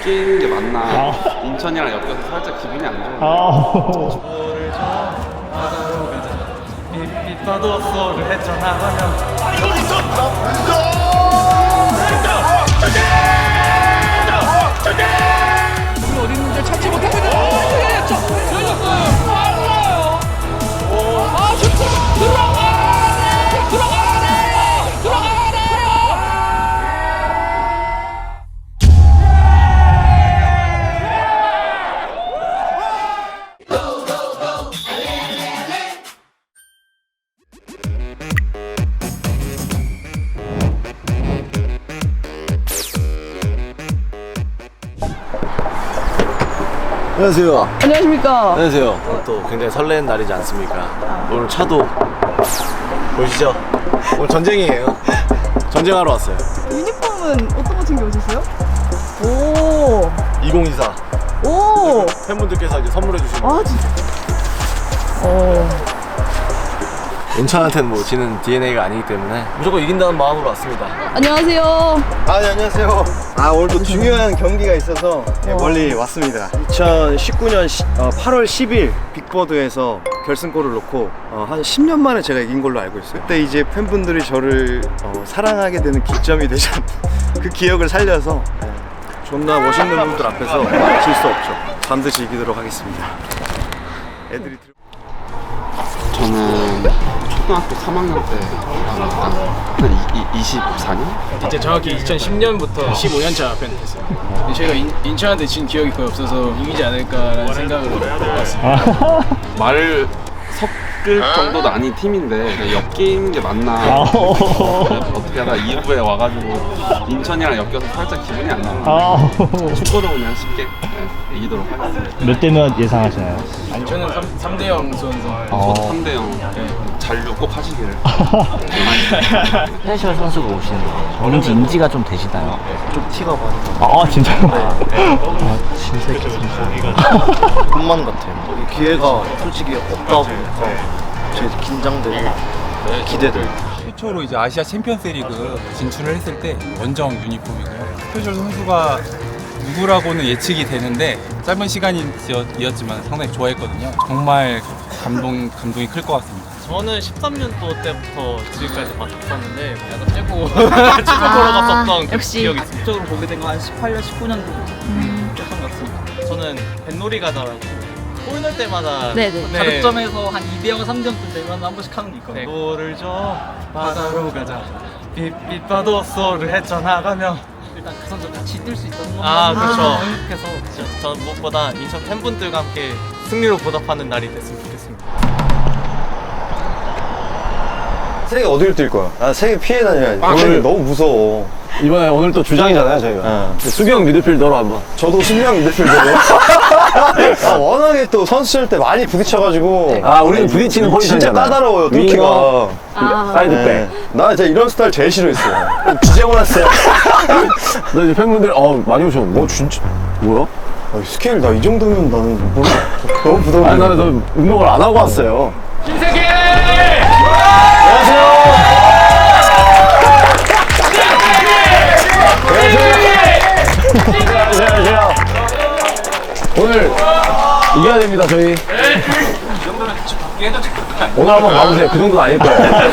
엮이는 게 맞나? 아. 인천이랑 엮여서 살짝 기분이 안 좋아. 아, 빛바도 소를 헤쳐나가면 어디 있는지 찾지 못하고 있는 어, 저, 열렸어요. 빨라요. 아, 슛 들어 안녕하세요. 안녕하십니까. 안녕하세요. 오늘 또 굉장히 설레는 날이지 않습니까? 오늘 차도 보시죠. 오늘 전쟁이에요. 전쟁하러 왔어요. 유니폼은 어떤 거 챙겨 오셨어요? 오, 2024. 오, 팬분들께서 이제 선물해 주신 아 진짜. 어, 인천한테는 뭐 지는 DNA가 아니기 때문에 무조건 이긴다는 마음으로 왔습니다. 안녕하세요. 아, 네, 안녕하세요. 아, 오늘 또 중요한 경기가 있어서 네, 멀리 왔습니다. 2019년 8월 10일 빅버드에서 결승골을 넣고 어, 한 10년 만에 제가 이긴 걸로 알고 있어요. 그때 이제 팬분들이 저를 어, 사랑하게 되는 기점이 되지 않- 그 기억을 살려서 어, 존나 멋있는 분들 앞에서 질 수 없죠. 반드시 이기도록 하겠습니다. 애들이 들- 저는 초등학교 3학년 때한 24년? 이제 정확히 2010년부터 15년차 팬이 됐어요. 저희가 인, 인천한테 진 기억이 거의 없어서 이기지 않을까라는 생각으로 왔습니다. 말을 섞을 정도도 아닌 팀인데 그냥 엮이는 게 맞나? 아. 어떻게 하다 2부에 와가지고 인천이랑 엮여서 살짝 기분이 안 좋아. 아. 축구도 그냥 쉽게 네, 이기도록 하겠습니다. 몇 대면 예상하시나요? 아니, 저는 3, 대0 선수. 저도 3대 0 잔류 꼭 하시기를. 스페셜 선수가 오시는 거 왠지 인지가 좀 되시나요? 좀 티가 많이 아, 진짜요? 아, 꿈만 같아요. 이 기회가 솔직히 없다 보니까 제 긴장되고 기대돼요. 최초로 이제 아시아 챔피언스리그 진출을 했을 때 원정 유니폼이고요. 스페셜 선수가 누구라고는 예측이 되는데 짧은 시간이었지만 상당히 좋아했거든요. 정말 감동 감동이 클 것 같습니다. 저는 13년도 때부터 지금까지 봤었는데 약간 빼고 축구 보러 갔었던 그 역시. 기억이 있습니다. 쪽으로 보게 된 거 한 18년, 19년 정도 됐던 것 같습니다. 저는 뱃놀이 골 넣을 때마다 네네. 다득점에서 한 2대0, 3점쯤 되면 한 번씩 하는 게 있거든요. 노를 줘 바다로 가자 빛빛바도 소를 헤쳐나가며 일단 그 선수 같이 뛸 수 있다는 것만 아 그렇죠 행복해서 진짜 저는 무엇보다 인천 팬분들과 함께 승리로 보답하는 날이 됐으면 좋겠습니다. 세계 어디로 뛸 거야? 나 세계 피해 다녀야지. 아, 오늘 그래. 너무 무서워. 이번에 오늘 또 주장이잖아요, 저희가. 어. 수경 미드필더로 한번. 저도 수비형 미드필더로. 아, 워낙에 또 선수일 때 많이 부딪혀가지고. 아, 우리는 부딪히는 진짜 포지션이잖아. 까다로워요, 뚫기가. 아, 사이드백. 네. 나 진짜 이런 스타일 제일 싫어했어요. 지저분했어요. 너 이제 팬분들, 어, 많이 오셨는데. 어, 진짜. 뭐야? 아, 스케일 나 이 정도면 나는 뭐, 너무 부담돼. 아니, 나는 너 운동을 안 하고 왔어요. 안녕하세요. 안녕하세요. 오늘 이겨야 됩니다, 저희. 오늘 한번 가보세요. 그 정도는 아닐 거예요.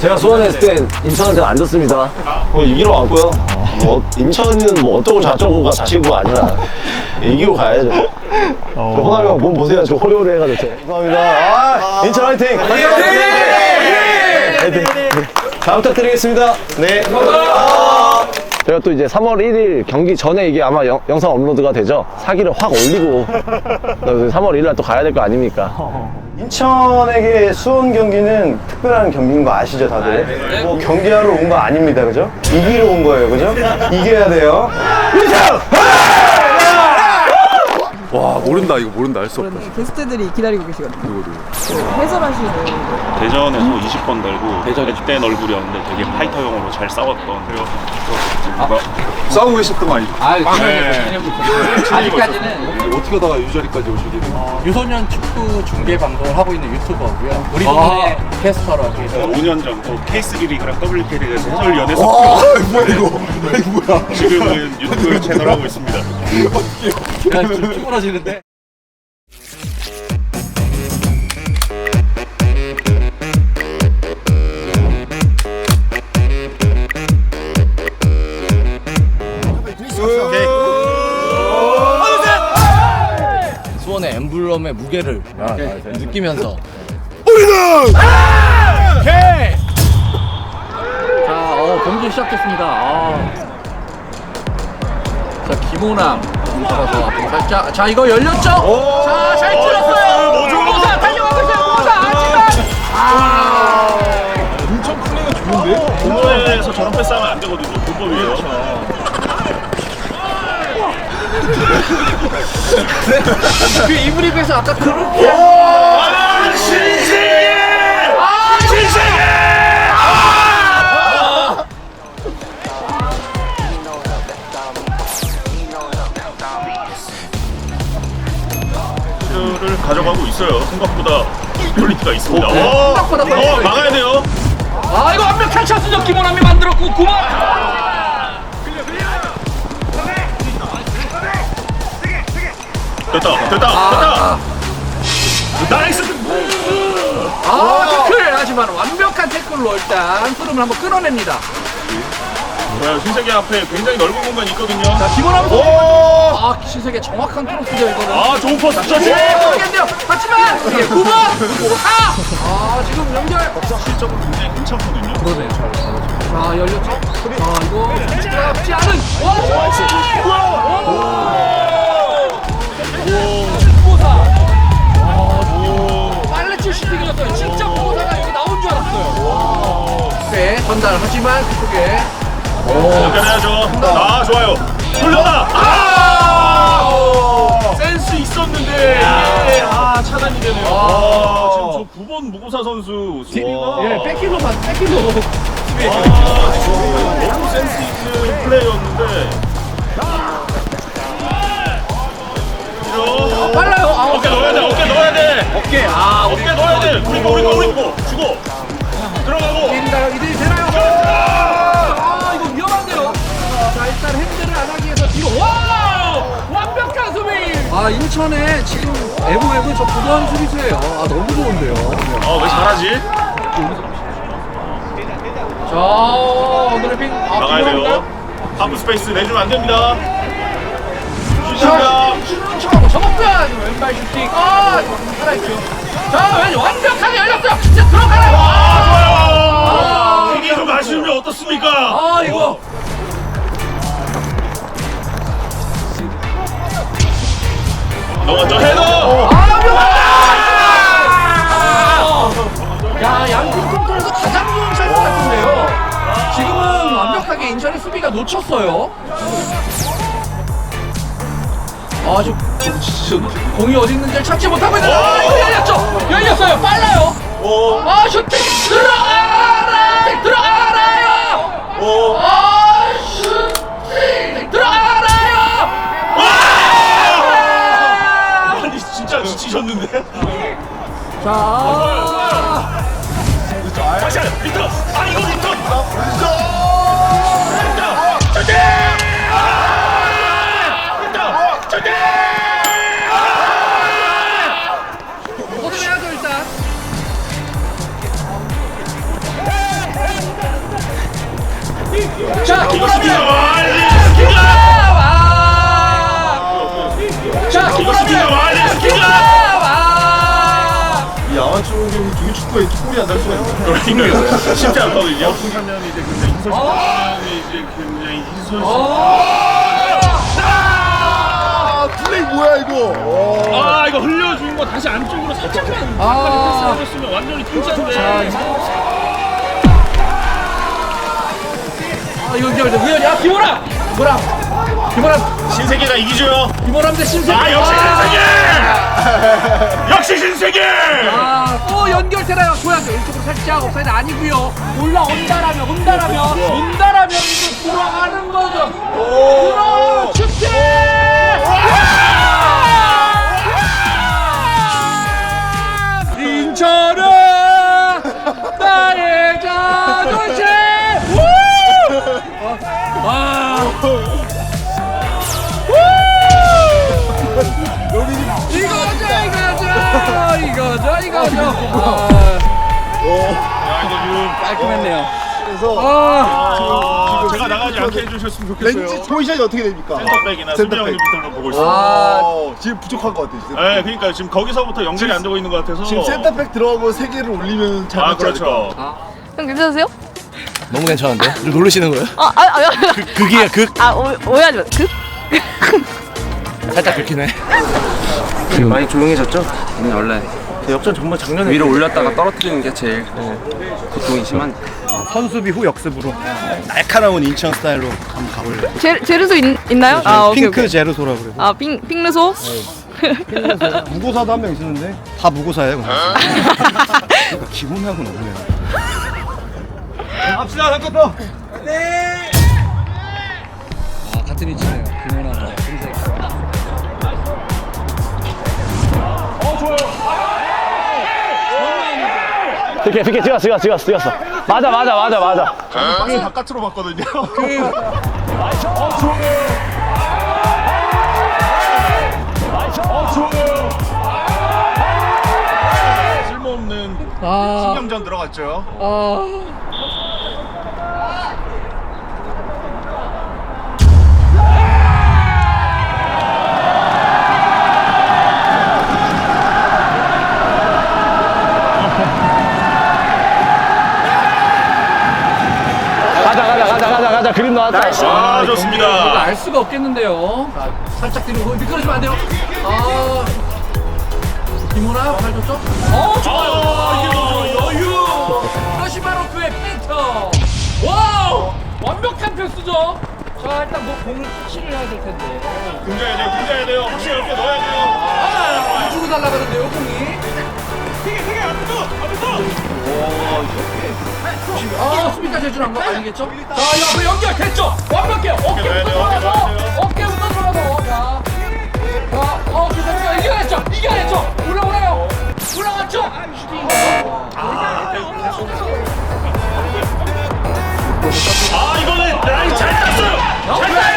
제가 소원했을 때 인천한테 안 졌습니다. 뭐 이기러 왔고요. 뭐 인천은 뭐 어쩌고 저쩌고가 자치구가 아니라 이기고 가야죠. 저 호남이 형 몸 보세요. 저 호리호리 해가지고. 저. 감사합니다. 아, 인천 화이팅! 화이팅! 화이팅! 잘 부탁드리겠습니다. 네. 저 희가 또 이제 3월 1일 경기 전에 이게 아마 영, 상 업로드가 되죠. 사기를 확 올리고 3월 1일 날 또 가야 될 거 아닙니까? 인천에게 수원 경기는 특별한 경기인 거 아시죠, 다들? 뭐 경기하러 온 거 아닙니다, 그죠? 이기러 온 거예요, 그죠? 이겨야 돼요. 와 모른다 이거 모른다 알 수 없다. 게스트들이 기다리고 계시거든요. 해설하시는. 대전에서 20번 달고 대전에 땐 얼굴이었는데 되게 파이터용으로 잘 싸웠던 그래서 싸우고 계셨던 거 아니죠? 아직까지는 어떻게 하다가 이 자리까지 오시게 된 거예요? 유소년 축구 중계 방송을 하고 있는 유튜버고요. 우리 아. 동네 캐스터라고 해서 5년 전 또 K3 리그랑 WK 리그에서 해설 연애 와, 섭 뭐야 이거? 이거 뭐야? 지금은 유튜브 채널 하고 있습니다. 야, 좀 쭈그러지는데. 엠블럼의 무게를 이렇게 느끼면서 오케이! 자, 어, 경기 시작됐습니다. 아. 자, 김호남 들어가서 앞으로 살짝. 자, 이거 열렸죠? 자, 잘 찔렀어요. 김호사 달려가고 있어요. 하지만 아. 엄청 플레이가 좋은데? 공원에서 저런 패스하면 안 되거든요. 불법이에요. 그 이브리그에서 아까 그렇게 아, 신세계! 아, 신세계! 아! 를 가져가고 있어요. 생각보다 퀄리티가 있습니다. 어, 생각보다 어, 퀄리티가 막아야 돼요. 아, 이거 완벽한 찬스죠. 김호남이 만들었고 구만. 됐다, 됐다, 됐다. 나이스. 아, 태클 하지만 완벽한 태클로 일단 흐름을 한번 끊어냅니다. 뭐야, 신세계 앞에 굉장히 넓은 공간이 있거든요. 자, 김호남 선수. 아, 신세계 정확한 크로스죠, 이거는. 아, 좋은 퍼스. 터치. 모르겠네요. 하지만 예, 9번, 4. 아, 지금 연결. 실적은 굉장히 괜찮거든요. 그러네요. 자, 열렸죠? 자, 이거 쉽지 않은. 빨래 전달 하지만 그쪽에. 연결해야죠. 아, 좋아요. 돌려다. 아! 센스 있었는데 이게 아 차단이 되네요. 아, 지금 저 9번 무고사 선수 수비가 예, 백힐로 만 백힐로. 아, 지금 너무 센스 있는 플레이였는데. 이런. 빨라요. 아, 어깨 넣어야 돼. 어깨 넣어야 돼. 어깨. 아, 어깨 넣어야 돼. 우리 거 우리 거 우리 거 아, 인천에 지금 에브에브 저 부도한 수비수예요. 아, 너무 좋은데요. 아 왜 잘하지? 자, 오늘의 빙. 아, 나가야? 돼요. 하프 스페이스 내주면 안 됩니다. 슛입니다. 슈팅하고 접근! 왼발 슈팅. 아, 살아있죠. 자, 왼 완벽하게 열렸어요. 이제 들어가라요. 아, 좋아요. 이게 좀 아쉬우면 어떻습니까? 아, 이거. 넘어져 헤더. 야, 양팀 컨트롤에서 가장 좋은 찰스 같은데요. 지금은 완벽하게 인천의 수비가 놓쳤어요. 아, 지금 공이 어디 있는지 찾지 못하고 있는데 아, 이거 열렸죠? 열렸어요. 빨라요. 아, 슈팅 들어가라! 들어가라요! 아, 진짜 지치셨는데. 자, 다시 한 리턴. 아 이거 리턴. 리턴. 경기 중에 축구에 골이 안날 수가 있나요? 그러니까요. 쉽지 않거든요. 하면 이제 굉장히 희소식. 이제 굉장히 희소식. 아, 플레이 뭐야 이거? 아 이거 흘려준 거 다시 안쪽으로 살짝만 아. 패스해줬으면 완전히 통짜인데. 아, 이거 이거 이거 야, 김호남. 김호남. 김호남. 신세계가 이기죠. 김호남 대 신세계. 아 역시 신세계. 역시 신세계! 아, 또 연결되나요? 줘야죠. 왼쪽으로 살짝 업사이드 아니고요 올라온다라면, 온다라면, 온다라면 이제 돌아가는 거죠. 들어, 축제! 인천아, 나의 자존심! 어, 와! 깔끔했네요. 그래서 아, 제가 나가지 않게 해주셨으면 좋겠어요. 렌즈 포지션이 어떻게 됩니까? 센터백이나 센터백. 형님부터 보고 있어요. 어, 지금 부족한 것 같아요. 네, 그러니까 지금 거기서부터 연결이 안 되고 있는 것 같아서. 지금 센터백 들어가고 세 개를 올리면 잘 아 맞지 않을까? 그렇죠. 형 괜찮으세요? 너무 괜찮은데? 좀 놀리시는 거예요? 아, 아, 아, 극, 극이야 극 아, 오, 오해하지 마. 그? 살짝 지금 많이 조용해졌죠? 음, 원래 역전 정말 작년에 위로 올렸다가 떨어뜨리는 게 제일 고통이 심한. 선수비 후 역습으로 날카로운 인천 스타일로 한번 가볼래요. 제, 제르소 있, 있나요? 아, 오케이, 핑크 오케이. 제르소라고 그래요. 아, 핑, 핑르소? 무고사도 한 명 있었는데 다 무고사예요. 그냥. 그러니까 기본하고는 없네요. 합시다 한번 더. 아, 같은 위치네요. 김연아. 흰색. 이렇게 이렇게 찍었어 찍었어 찍었어 맞아 맞아 맞아 맞아 빵이 바깥으로 봤거든요. 쓸모없는 아, 신경전 들어갔죠. 아. 그림 나왔다 아 좋습니다. 알 수가 없겠는데요. 자, 살짝 뒤로 미끄러지면 안 돼요. 아. 김호나 발 줬죠? 어, 좋아요. 여유. 이것이 바로 그의 패턴. 와우! 완벽한 패스죠. 자, 일단 뭐 공을 터치를 해야 될 텐데. 등져야 돼요. 등져야 돼요. 확실히 이렇게 넣어야 돼요. 아, 안 주고 날아가는데요, 공이. 되게 되게 앞으로 앞 아, 수비까지 해주는 거 아니겠죠? 자, 옆에 연결 됐죠? 완벽해. 어깨부터 넣어야 돼요, 어깨 들어가서. 넣어야 돼요. 어깨부터 들어가서. 자. 자, 어, 그다음에 이겨냈죠? 이겨냈죠? 올라오나요? 올라갔죠? 아 이거는 라인 잘 땄어요. 잘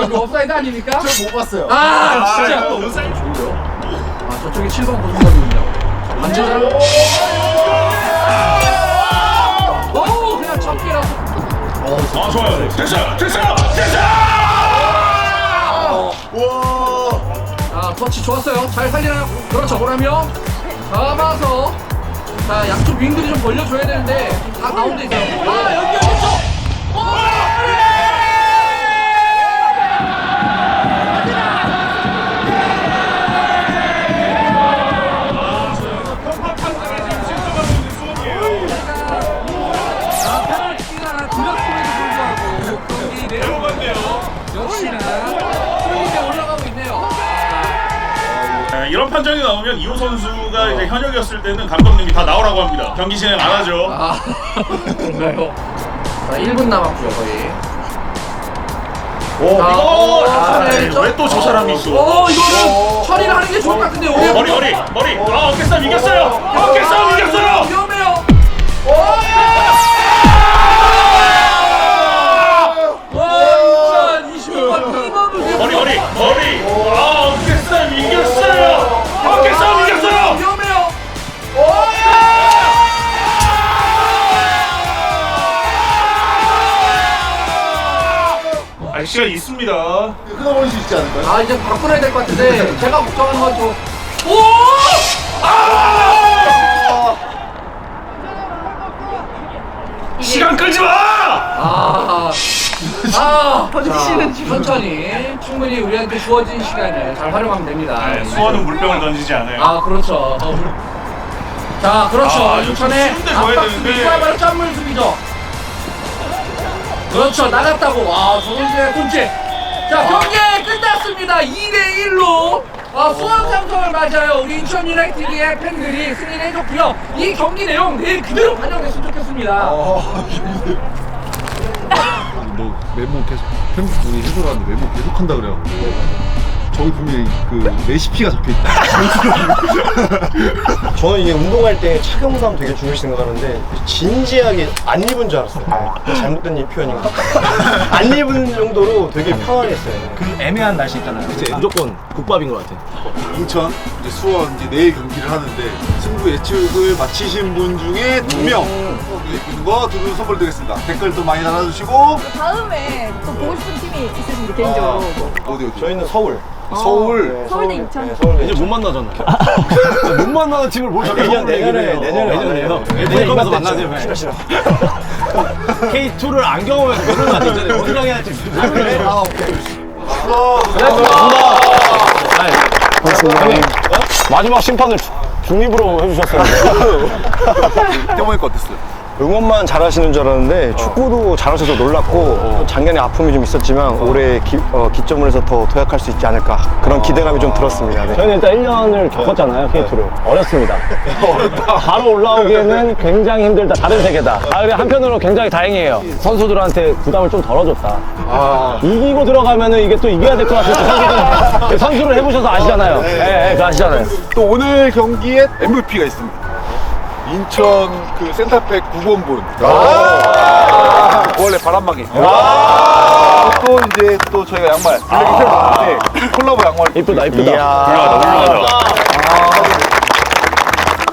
양심을 걸고 업사이드 아닙니까? 못 봤어요. 아, 진짜. 은사님 좋은데요? 아, 저쪽에 7번 고승관이군요. 완전 잘. 오, 그냥 첫개라서. 아 좋아요. 됐어요. 됐어요. 됐어요. 와. 아, 터치 좋았어요. 잘 살리나? 그렇죠. 보라며. 잡아서. 자, 양쪽 윙들이 좀 벌려줘야 되는데. 다 가운데 있어요. 아, 연결됐죠? 아, 현역이었을 때는 감독님이 다 나오라고 합니다. 경기 진행 안 하죠. 아, 그런가요? 자, 1분 남았고요, 거의. 오, 아, 처리했죠? 왜또 저 사람이 있어? 어, 이거는 처리를 하는 게 좋을 것 같은데, 오래 머리 머리 머리. 아 어깨 싸움 이겼어요. 어깨 싸움 이겼어요. 시간 있습니다. 끊어버릴 수 있지 않을까요? 아, 이제 바꿔야 될 것 같은데, 제가 걱정하는 건 좀. 오! 시간 끌지 마. 아, 아, 자, 천천히 충분히 우리한테 주어진 시간을 잘 활용하면 됩니다. 네, 수원은 물병을 던지지 않아요. 아, 그렇죠. 어, 물- 자, 그렇죠. 아, 이거 줘야 압박 수비, 되는데. 이거야말로 짠물 수비죠. 그렇죠. 나갔다고. 와, 저 선수의 꿈치. 자, 경기 끝났습니다. 2대 1로 아, 수원 삼성을 맞아요. 우리 인천 유나이티드의 팬들이 승리를 해줬고요. 이 경기 내용 내일 그대로 반영됐으면 좋겠습니다. 너 메모 계속 팬분이 해설하는데 메모 계속 한다 그래요. 저 기 분명히 그 레시피가 적혀 있다. 저는 이게 운동할 때 착용감 되게 중요시 생각하는데 진지하게 안 입은 줄 알았어요. 네. 잘못된 이 표현인가? 안 입은 정도로 되게 편안했어요. 그 애매한 날씨 있잖아요. 무조건 국밥인 것 같아. 인천, 이제 수원 이제 내일 경기를 하는데 승부 예측을 마치신 분 중에 두 명. 있는 거두 분 선물 드리겠습니다. 댓글도 많이 달아주시고 다음에 또 보고 싶은 팀이 있으신데 개인적으로 뭐. 어디 어디? 저희는 서울. 서울. 서울대 인천. 네, 서울대 이제 못 만나잖아요. 못 만나는 팀을 뭘 자꾸 내년, 내년에, 얘기를 해요. 내년에 내년에요. 만나요. 내년에 내년 가서 만나죠. 만나죠. 싫어, 싫어. K2를 안 경험해서 모르는 거 아니잖아요. 어디랑 해야 될지. 아, 오케이. 마지막 심판을 주- 중립으로 해주셨어요. 때보니까 어땠어요? 응원만 잘하시는 줄 알았는데 축구도 잘하셔서 놀랐고 또 작년에 아픔이 좀 있었지만 올해 기, 어, 기점을 해서 더 도약할 수 있지 않을까 그런 기대감이 좀 들었습니다. 네. 저희는 일단 1년을 겪었잖아요 K2를 어렵습니다. 바로 올라오기에는 굉장히 힘들다. 다른 세계다. 아, 그래 한편으로 굉장히 다행이에요. 선수들한테 부담을 좀 덜어줬다. 이기고 들어가면은 이게 또 이겨야 될 것 같아서 선수들 선수를 해보셔서 아시잖아요. 예, 예, 그 아시잖아요. 또 오늘 경기에 MVP가 있습니다. 인천 그 센터백 9번 분. 원래 바람막이. 또 이제 또 저희가 양말 블랙이 새로 나왔는데 콜라보 양말. 이쁘다, 이쁘다.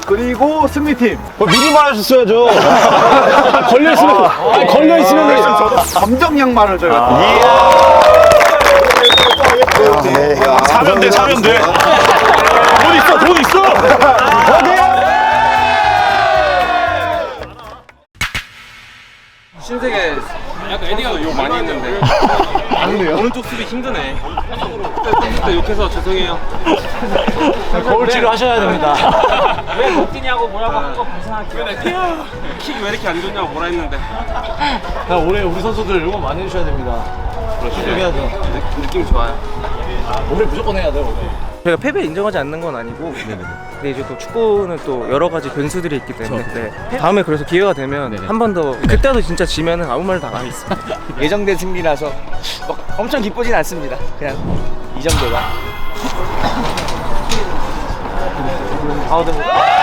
그리고 승리팀. 어, 미리 말하셨어야죠. 걸려있으면, 아니, 걸려있으면. 감정 양말을 저희가. 사면 돼, 사면 돼. 돈 있어, 돈 있어. 신세계 약간 에디가 욕 많이 했는데 오른쪽 수비 힘드네 그때 욕해서 죄송해요 거울 치료 하셔야 됩니다. 왜못 뛰냐고 뭐라고 한거 불쌍하게. 킥왜 이렇게 안 좋냐고 뭐라 했는데 올해 우리 선수들 응원 많이 해주셔야 됩니다. 해야죠. 느- 느낌 좋아요 올해 무조건 해야 돼요, 올해. 저희가 패배 인정하지 않는 건 아니고 근데 이제 또 축구는 또 여러 가지 변수들이 있기 때문에 네. 다음에 그래서 기회가 되면 한번 더 그때도 진짜 지면은 아무 말도 안 하겠습니다 예정된 승리라서 막 엄청 기쁘진 않습니다. 그냥 이 정도가. 아, 네.